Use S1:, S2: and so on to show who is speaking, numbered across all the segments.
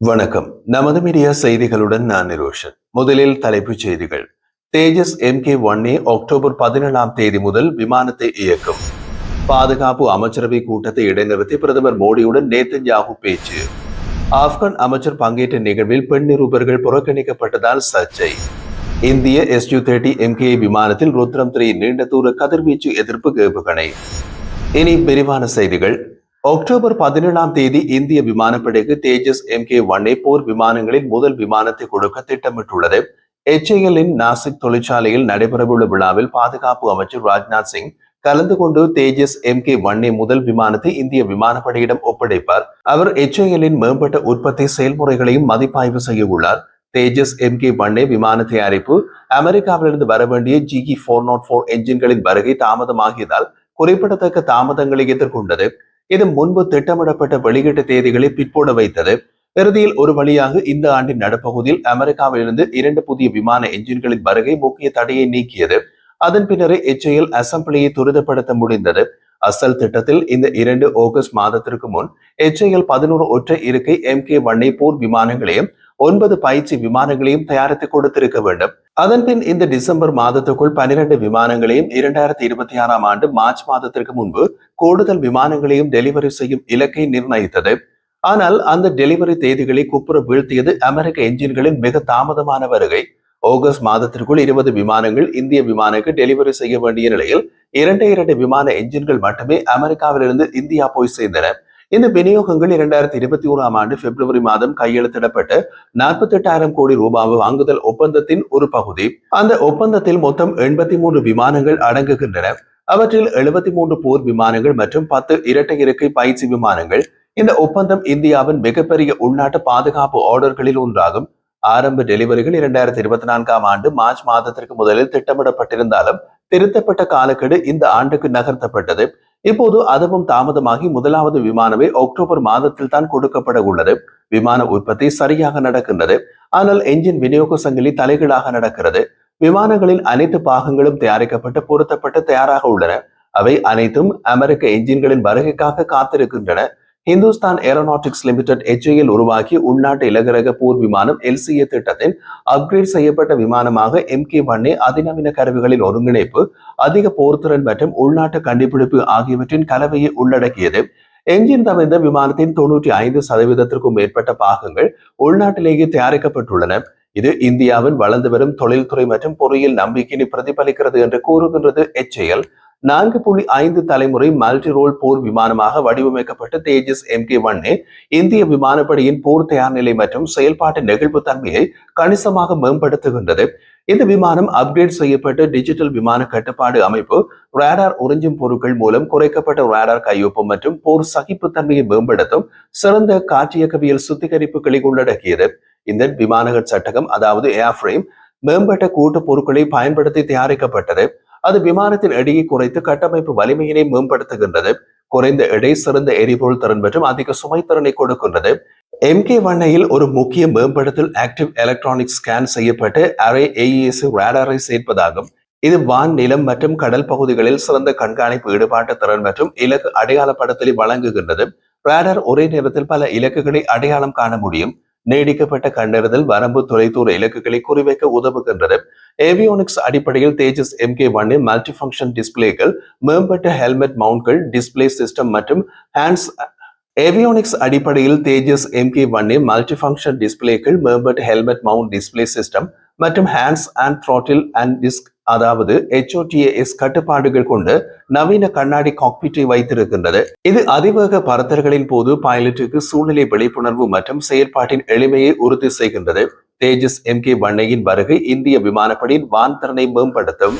S1: வணக்கம். நமது மீடியா செய்திகளுடன் நான் நிரோஷன். முதலில் தலைப்புச் செய்திகள். தேஜஸ் எம் கே ஒன்னே அக்டோபர் பதினேழாம் தேதி முதல் விமானத்தை இயக்கும். பாதுகாப்பு அமைச்சரவை கூட்டத்தை இடைநிறுத்தி பிரதமர் மோடியுடன் நேத்தன்யாகு பேச்சு. ஆப்கான் அமைச்சர் பங்கேற்ற நிகழ்வில் பெண் நிருபர்கள் புறக்கணிக்கப்பட்டதால் சர்ச்சை. இந்திய எஸ் யூ தேர்ட்டி எம்கே விமானத்தில் ருத்ரம் த்ரீ நீண்ட தூர கதிர்வீச்சு எதிர்ப்பு ஏவுகணை இனி விரிவான செய்திகள். அக்டோபர் பதினேழாம் தேதி இந்திய விமானப்படைக்கு Tejas M K one A போர் விமானங்களில் முதல் விமானத்தை கொடுக்க திட்டமிட்டுள்ளது. எச்ஏஎல்லின் நாசிக் தொழிற்சாலையில் நடைபெறவுள்ள விழாவில் பாதுகாப்பு அமைச்சர் ராஜ்நாத் சிங் கலந்து கொண்டு Tejas M K one A முதல் விமானத்தை இந்திய விமானப்படையிடம் ஒப்படைப்பார். அவர் எச்ஏஎல்லின் மேம்பட்ட உற்பத்தி செயல்முறைகளையும் மதிப்பாய்வு செய்ய உள்ளார். Tejas M K one A விமான தயாரிப்பு அமெரிக்காவிலிருந்து வர வேண்டிய ஜிஇ போர் நாட் போர் என்ஜின்களின் வருகை தாமதமாகியதால் குறிப்பிடத்தக்க தாமதங்களை எதிர்கொண்டது. இது முன்பு திட்டமிடப்பட்ட வெளியீட்டு தேதிகளை பிற்போட வைத்தது. இறுதியில் ஒரு வழியாக இந்த ஆண்டின் நடுப்பகுதியில் அமெரிக்காவிலிருந்து இரண்டு புதிய விமான என்ஜின்களின் வருகை முக்கிய தடையை நீக்கியது. அதன் பின்னரே எச்ஐஎல் அசம்பிளியை துரிதப்படுத்த முடிந்தது. அசல் திட்டத்தில் இந்த இரண்டு ஆகஸ்ட் மாதத்திற்கு முன் எச்ஐஎல் பதினோரு ஒற்றை இருக்கை எம் கே வண்ணை போர் விமானங்களையும் ஒன்பது பயிற்சி விமானங்களையும் தயாரித்து கொடுத்திருக்க வேண்டும். அதன் பின் இந்த டிசம்பர் மாதத்துக்குள் பனிரெண்டு விமானங்களையும் இரண்டாயிரத்தி இருபத்தி ஆறாம் ஆண்டு மார்ச் மாதத்திற்கு முன்பு கூடுதல் விமானங்களையும் டெலிவரி செய்யும் இலக்கை நிர்ணயித்தது. ஆனால் அந்த டெலிவரி தேதிகளை குப்புற வீழ்த்தியது அமெரிக்க என்ஜின்களின் மிக தாமதமான வருகை. ஆகஸ்ட் மாதத்திற்குள் இருபது விமானங்கள் இந்திய விமானக்கு டெலிவரி செய்ய வேண்டிய நிலையில் இரண்டே இரண்டு விமான என்ஜின்கள் மட்டுமே அமெரிக்காவிலிருந்து இந்தியா போய் சேர்ந்தன. இந்த விநியோகங்கள் இரண்டாயிரத்தி இருபத்தி ஓராம் ஆண்டு பிப்ரவரி மாதம் கையெழுத்திடப்பட்ட நாற்பத்தி எட்டாயிரம் கோடி ரூபாய் வாங்குதல் ஒப்பந்தத்தின் ஒரு பகுதி. அந்த ஒப்பந்தத்தில் மொத்தம் எண்பத்தி மூன்று விமானங்கள் அடங்குகின்றன. அவற்றில் எழுபத்தி மூன்று போர் விமானங்கள் மற்றும் பத்து இரட்டை இருக்கை பயிற்சி விமானங்கள். இந்த ஒப்பந்தம் இந்தியாவின் மிகப்பெரிய உள்நாட்டு பாதுகாப்பு ஆர்டர்களில் ஒன்றாகும். ஆரம்ப டெலிவரிகள் இரண்டாயிரத்தி இருபத்தி நான்காம் ஆண்டு மார்ச் மாதத்திற்கு முதலில் திட்டமிடப்பட்டிருந்தாலும் திருத்தப்பட்ட காலக்கெடு இந்த ஆண்டுக்கு நகர்த்தப்பட்டது. இப்போது அதுவும் தாமதமாகி முதலாவது விமானமே அக்டோபர் மாதத்தில் தான் கொடுக்கப்பட உள்ளது. விமான உற்பத்தி சரியாக நடக்கின்றது. ஆனால் என்ஜின் விநியோக சங்கிலி தலைகீழாக நடக்கிறது. விமானங்களின் அனைத்து பாகங்களும் தயாரிக்கப்பட்டு பொருத்தப்பட்டு தயாராக உள்ளன. அவை அனைத்தும் அமெரிக்க என்ஜின்களின் வருகைக்காக காத்திருக்கின்றன. இந்துஸ்தான் ஏரோநாட்டிக்ஸ் லிமிடெட் எச்ஐஎல் உருவாக்கி உள்நாட்டு இலகுரக போர் விமானம் எல்சிஏ திட்டத்தின் அப்கிரேட் செய்யப்பட்ட விமானமாக எம் கே ஒன்னே அதிநவீன கருவிகளின் ஒருங்கிணைப்பு அதிக போர்த்திறன் மற்றும் உள்நாட்டு கண்டுபிடிப்பு ஆகியவற்றின் கலவையை உள்ளடக்கியது. என்ஜின் தவிர்த்த விமானத்தின் தொன்னூற்றி ஐந்து சதவீதத்திற்கும் மேற்பட்ட பாகங்கள் உள்நாட்டிலேயே தயாரிக்கப்பட்டுள்ளன. இது இந்தியாவின் வளர்ந்து வரும் தொழில்துறை மற்றும் பொறியியல் நம்பிக்கையை பிரதிபலிக்கிறது என்று கூறுகின்றது எச்ஏஎல் நான்கு புள்ளி ஐந்து தலைமுறை மல்டி ரோல் போர் விமானமாக வடிவமைக்கப்பட்ட தேஜஸ் எம் கே இந்திய விமானப்படையின் போர் தயார் நிலை மற்றும் செயல்பாட்டு நெகிழ்வு தன்மையை கணிசமாக மேம்படுத்துகின்றது. இந்த விமானம் அப்கிரேட் செய்யப்பட்ட டிஜிட்டல் விமான கட்டுப்பாடு அமைப்பு ரேடார் உறிஞ்சும் பொருட்கள் மூலம் குறைக்கப்பட்ட ரேடார் கையொப்பம் மற்றும் போர் சகிப்புத்தன்மையை மேம்படுத்தும் சிறந்த காற்றியக்கவியல் சுத்திகரிப்புகளை உள்ளடக்கியது. இந்த விமானகர் சட்டகம் அதாவது ஏர்ஃப்ரேம் மேம்பட்ட கூட்டு பொருட்களை பயன்படுத்தி தயாரிக்கப்பட்டது. அது விமானத்தின் எடையை குறைத்து கட்டமைப்பு வலிமையினை மேம்படுத்துகின்றது. குறைந்த எடை சிறந்த எரிபொருள் திறன் மற்றும் அதிக சுமை திறனை கொடுக்கின்றது. எம்கே வண்ணையில் ஒரு முக்கிய மேம்படுத்தல் ஆக்டிவ் எலக்ட்ரானிக் ஸ்கேன் செய்யப்பட்டு அரை ஏஇஎஸ் ரேடாரை சேர்ப்பதாகும். இது வான் நிலம் மற்றும் கடல் பகுதிகளில் சிறந்த கண்காணிப்பு ஈடுபாட்டு திறன் மற்றும் இலக்கு அடையாளப்படுத்தலை வழங்குகின்றது. ரேடார் ஒரே நேரத்தில் பல இலக்குகளை அடையாளம் காண முடியும். நீடிக்கப்பட்ட கண்டறிதல் வரம்பு தொலைதூர இலக்குகளை குறிவைக்க உதவுகின்றது ஏவியோனிக்ஸ் அடிப்படையில் தேஜஸ் எம் கே ஒன்னில் மல்டி ஃபங்க்ஷன் டிஸ்பிளேகள் மேம்பட்ட ஹெல்மெட் மவுண்ட்கள் டிஸ்பிளே சிஸ்டம் மற்றும் ஹேண்ட்ஸ் ஏவியோனிக்ஸ் அடிப்படையில் தேஜஸ் எம் கே ஒன்னில் மல்டி ஃபங்க்ஷன் டிஸ்பிளேக்கள் மேம்பட்ட ஹெல்மெட் மவுண்ட் டிஸ்பிளே சிஸ்டம் மற்றும் ஹேண்ட்ஸ் அண்ட் த்ராட்டில் அண்ட் டிஸ்க் அதாவது எச்ஓடிஏஎஸ் கட்டுப்பாடுகள் கொண்டு நவீன கண்ணாடி காக்பீட்டை வைத்திருக்கின்றது. இது அதிவேக பறத்தல்களின் போது பைலட்டுக்கு சூழ்நிலை விழிப்புணர்வு மற்றும் செயல்பாட்டின் எளிமையை உறுதி செய்கின்றது. தேஜஸ் எம் கே வண்ணையின் வருகை இந்திய விமானப்படையின் வான்திறனை மேம்படுத்தும்.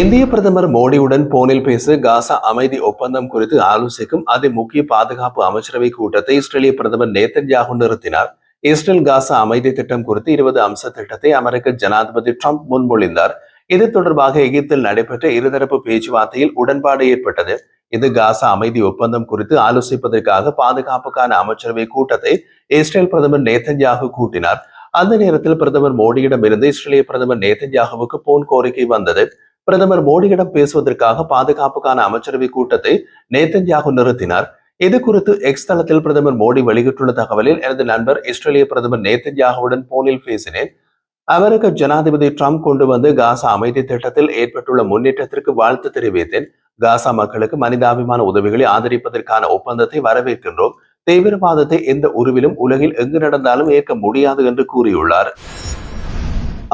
S1: இந்திய பிரதமர் மோடியுடன் போனில் பேச காசா அமைதி ஒப்பந்தம் குறித்து ஆலோசிக்கும் அதி முக்கிய பாதுகாப்பு அமைச்சரவை கூட்டத்தை இஸ்ரேலிய பிரதமர் நேத்தன்யாகு நிறுத்தினார். இஸ்ரேல் காசா அமைதி திட்டம் குறித்து இருபது அம்ச திட்டத்தை அமெரிக்க ஜனாதிபதி ட்ரம்ப் முன்மொழிந்தார். இது தொடர்பாக எகிப்தில் நடைபெற்ற இருதரப்பு பேச்சுவார்த்தையில் உடன்பாடு ஏற்பட்டது. இது காசா அமைதி ஒப்பந்தம் குறித்து ஆலோசிப்பதற்காக பாதுகாப்புக்கான அமைச்சரவை கூட்டத்தை இஸ்ரேல் பிரதமர் நேத்தன்யாகு கூட்டினார். அந்த நேரத்தில் பிரதமர் மோடியிடம் இருந்து இஸ்ரேலிய பிரதமர் நேத்தன்யாகுவுக்கு போன் கோரிக்கை வந்தது. பிரதமர் மோடியிடம் பேசுவதற்காக பாதுகாப்புக்கான அமைச்சரவை கூட்டத்தை நேத்தன்யாகு நிறுத்தினார். இது குறித்து எக்ஸ் தளத்தில் பிரதமர் மோடி வெளியிட்டுள்ள தகவலில் எனது நண்பர் இஸ்ரேலிய பிரதமர் நேத்தன்யாகுவுடன் போனில் பேசினேன். அமெரிக்க ஜனாதிபதி ட்ரம்ப் கொண்டு வந்து காசா அமைதி திட்டத்தில் ஏற்பட்டுள்ள முன்னேற்றத்திற்கு வாழ்த்து தெரிவித்தேன். காசா மக்களுக்கு மனிதாபிமான உதவிகளை ஆதரிப்பதற்கான ஒப்பந்தத்தை வரவேற்கின்றோம். தீவிரவாதத்தை எந்த உருவிலும் உலகில் எங்கு நடந்தாலும் ஏற்க முடியாது என்று கூறியுள்ளார்.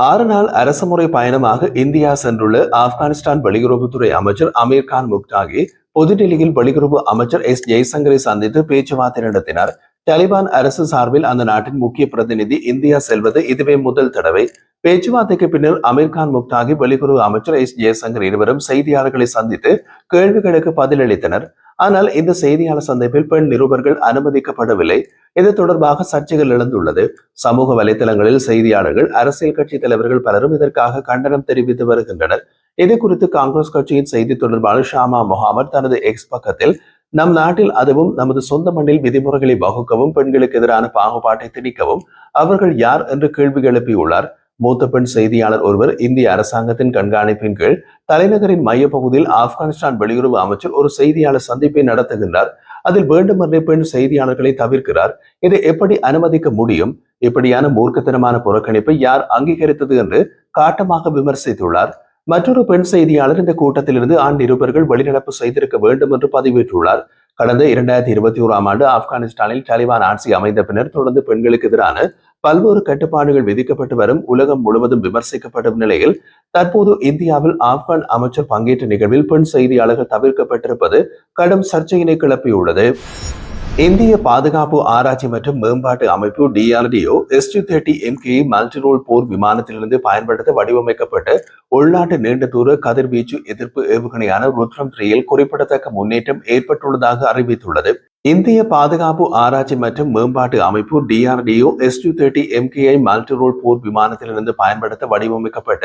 S1: ஆறு நாள் அரசுமுறை பயணமாக இந்தியா சென்றுள்ள ஆப்கானிஸ்தான் வெளியுறவுத்துறை அமைச்சர் அமீர் கான் முக்தாகி புதுடில்லியில் வெளியுறவு அமைச்சர் எஸ் ஜெய்சங்கரை சந்தித்து பேச்சுவார்த்தை நடத்தினார். தலிபான் அரசு சார்பில் அந்த நாட்டின் முக்கிய பிரதிநிதி இந்தியா செல்வது இதுவே முதல் தடவை. பேச்சுவார்த்தைக்கு பின்னர் அமீர்கான் முக்தாகி வெளியுறவு அமைச்சர் எஸ் ஜெயசங்கர் இருவரும் செய்தியாளர்களை சந்தித்து கேள்விகளுக்கு பதிலளித்தனர். ஆனால் இந்த செய்தியாளர் சந்திப்பில் பெண் நிருபர்கள் அனுமதிக்கப்படவில்லை. இது தொடர்பாக சர்ச்சைகள் எழுந்துள்ளது. சமூக வலைதளங்களில் செய்தியாளர்கள் அரசியல் கட்சி தலைவர்கள் பலரும் இதற்காக கண்டனம் தெரிவித்து வருகின்றனர். இது குறித்து காங்கிரஸ் கட்சியின் செய்தி தொடர்பாளர் ஷாமா முகாமர் தனது எக்ஸ் பக்கத்தில் நம் நாட்டில் அதுவும் நமது சொந்த மண்ணில் விதிமுறைகளை வகுக்கவும் பெண்களுக்கு எதிரான பாகுபாட்டை திணிக்கவும் அவர்கள் யார்? என்று கேள்வி எழுப்பியுள்ளார். மூத்த பெண் செய்தியாளர் ஒருவர் இந்திய அரசாங்கத்தின் கண்காணிப்பின் கீழ் தலைநகரின் மையப்பகுதியில் ஆப்கானிஸ்தான் வெளியுறவு அமைச்சர் ஒரு செய்தியாளர் சந்திப்பை நடத்துகின்றார். அதில் வேண்டுமென்றே பெண் செய்தியாளர்களை தவிர்க்கிறார். இதை எப்படி அனுமதிக்க முடியும்? இப்படியான மூர்க்கத்தனமான புறக்கணிப்பை யார் அங்கீகரித்தது என்று காட்டமாக விமர்சித்துள்ளார். மற்றொரு பெண் செய்தியாளர் இந்த கூட்டத்திலிருந்து ஆண் நிருபர்கள் வெளிநடப்பு செய்திருக்க வேண்டும் என்று பதிவிட்டுள்ளார் கடந்த இரண்டாயிரத்தி இருபத்தி ஓராம் ஆண்டு ஆப்கானிஸ்தானில் தாலிபான் ஆட்சி அமைந்த பின்னர் தொடர்ந்து பெண்களுக்கு எதிரான பல்வேறு கட்டுப்பாடுகள் விதிக்கப்பட்டு வரும் உலகம் முழுவதும் விமர்சிக்கப்படும் நிலையில் தற்போது இந்தியாவில் ஆப்கான் அமைச்சர் பங்கேற்ற நிகழ்வில் பெண் செய்தியாளர்கள் தவிர்க்கப்பட்டிருப்பது கடும் சர்ச்சையினை கிளப்பியுள்ளது. இந்திய பாதுகாப்பு ஆராய்ச்சி மற்றும் மேம்பாட்டு அமைப்பு DRDO SD thirty MK multirole போர் விமானத்திலிருந்து பயன்படுத்த வடிவமைக்கப்பட்ட உள்நாட்டு நீண்ட தூர கதிர்வீச்சு எதிர்ப்பு ஏவுகணையான ருத்ரம் த்ரீயில் குறிப்பிடத்தக்க முன்னேற்றம் ஏற்பட்டுள்ளதாக அறிவித்துள்ளது. இந்திய பாதுகாப்பு ஆராய்ச்சி மற்றும் மேம்பாட்டு அமைப்பு DRDO S SD thirty MKI multirole போர் விமானத்திலிருந்து பயன்படுத்த வடிவமைக்கப்பட்ட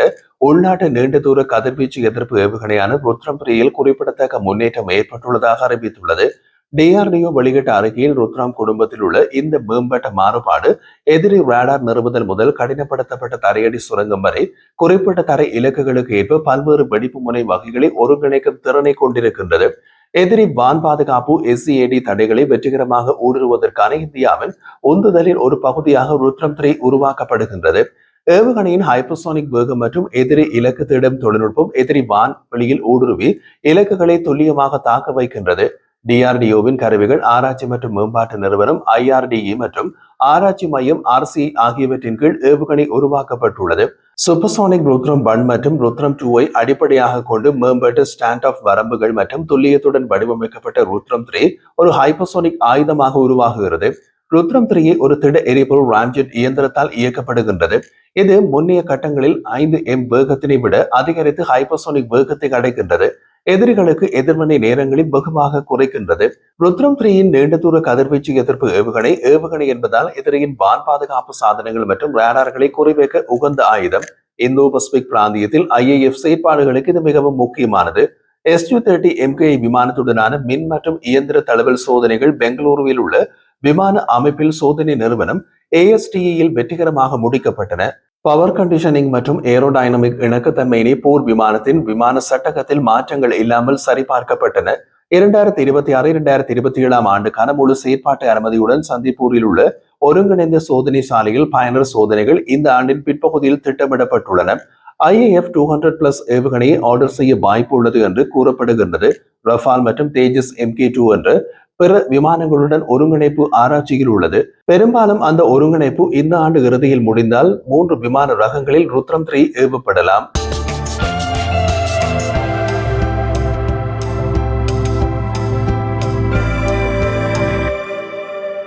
S1: உள்நாட்டு நீண்ட தூர கதிர்வீச்சு எதிர்ப்பு ஏவுகணையான ருத்ரம் பிரியில் குறிப்பிடத்தக்க முன்னேற்றம் ஏற்பட்டுள்ளதாக அறிவித்துள்ளது. டிஆர்டிஓ வெளியிட்ட அறிக்கையில் ருத்ராம் குடும்பத்தில் உள்ள இந்த மேம்பட்ட மாறுபாடு எதிரி ரேடார் நிறுவுதல் முதல் கடினப்படுத்தப்பட்ட தரையடி சுரங்கம் வரை குறிப்பிட்ட தரை இலக்குகளுக்கு ஏற்ப பல்வேறு வெடிப்பு முனை வகைகளை ஒருங்கிணைக்கும் திறனை கொண்டிருக்கின்றது. எதிரி வான் பாதுகாப்பு எஸ்சிஏடி தடைகளை வெற்றிகரமாக ஊடுருவதற்கான இந்தியாவின் உந்துதலின் ஒரு பகுதியாக ருத்ரம் த்ரீ உருவாக்கப்படுகின்றது. ஏவுகணையின் ஹைப்பர்சோனிக் வேகம் மற்றும் எதிரி இலக்கு தேடும் தொழில்நுட்பம் எதிரி வான் வெளியில் ஊடுருவி இலக்குகளை துல்லியமாக தாக்க வைக்கின்றது. டிஆர்டிஓவின் கருவிகள் ஆராய்ச்சி மற்றும் மேம்பாட்டு நிறுவனம் ஐஆர்டிஇ மற்றும் ஆராய்ச்சி மையம் ஆர்சி ஆகியவற்றின் கீழ் ஏவுகணை உருவாக்கப்பட்டுள்ளது. சூப்பர்சோனிக் ருத்ரம் ஒன் மற்றும் ருத்ரம் டூவை அடிப்படையாக கொண்டு மேம்பட்ட ஸ்டாண்ட் ஆஃப் வரம்புகள் மற்றும் துல்லியத்துடன் வடிவமைக்கப்பட்ட ருத்ரம் த்ரீ ஒரு ஹைப்பர்சோனிக் ஆயுதமாக உருவாகுகிறது. ருத்ரம் த்ரீயை ஒரு திட எரிபொருள் ராம்ஜெட் இயந்திரத்தால் இயக்கப்படுகின்றது. இது முன்னைய கட்டங்களில் ஐந்து எம் வேகத்தினை விட அதிகரித்து ஹைப்பர்சோனிக் வேகத்தை அடைகின்றது எதிரிகளுக்கு எதிர்மனை நேரங்களில் வெகுவாக குறைக்கின்றது. ருத்ரம் த்ரீயின் நீண்ட தூர கதிர்வீச்சு எதிர்ப்பு ஏவுகணை ஏவுகணை என்பதால் எதிரியின் வான் பாதுகாப்பு சாதனங்கள் மற்றும் ரேடார்களை குறிவைக்க உகந்த ஆயுதம். இந்தோ பசிபிக் பிராந்தியத்தில் ஐஏஎஃப் செயற்பாடுகளுக்கு இது மிகவும் முக்கியமானது. எஸ்யூ தேர்ட்டி எம்கே விமானத்துடனான மின் மற்றும் இயந்திர தழுவல் சோதனைகள் பெங்களூருவில் உள்ள விமான அமைப்பில் சோதனை நிறுவனம் ஏஎஸ்டியில் வெற்றிகரமாக முடிக்கப்பட்டன. பவர் கண்டிஷனிங் மற்றும் ஏரோடைனமிக் இணக்கத்தன்மையினை போர் விமானத்தின் விமான சட்டகத்தில் மாற்றங்கள் இல்லாமல் சரிபார்க்கப்பட்டன. இரண்டாயிரத்தி இருபத்தி ஆறு இரண்டாயிரத்தி இருபத்தி ஏழாம் ஆண்டுக்கான முழு செயற்பாட்டு அனுமதியுடன் சந்திப்பூரில் உள்ள ஒருங்கிணைந்த சோதனை சாலையில் பயனர் சோதனைகள் இந்த ஆண்டின் பிற்பகுதியில் திட்டமிடப்பட்டுள்ளன. ஐஏஎஃப் டூ ஹண்ட்ரட் பிளஸ் ஏவுகணையை ஆர்டர் செய்ய வாய்ப்பு உள்ளது என்று கூறப்படுகின்றது. ரஃபால் மற்றும் தேஜஸ் எம்கே டூ என்று பிற விமானங்களுடன் ஒருங்கிணைப்பு ஆராய்ச்சியில் உள்ளது. பெரும்பாலும் அந்த ஒருங்கிணைப்பு இந்த ஆண்டு இறுதியில் முடிந்தால் மூன்று விமான ரகங்களில் ருத்ரம் த்ரீ ஏவப்படலாம்.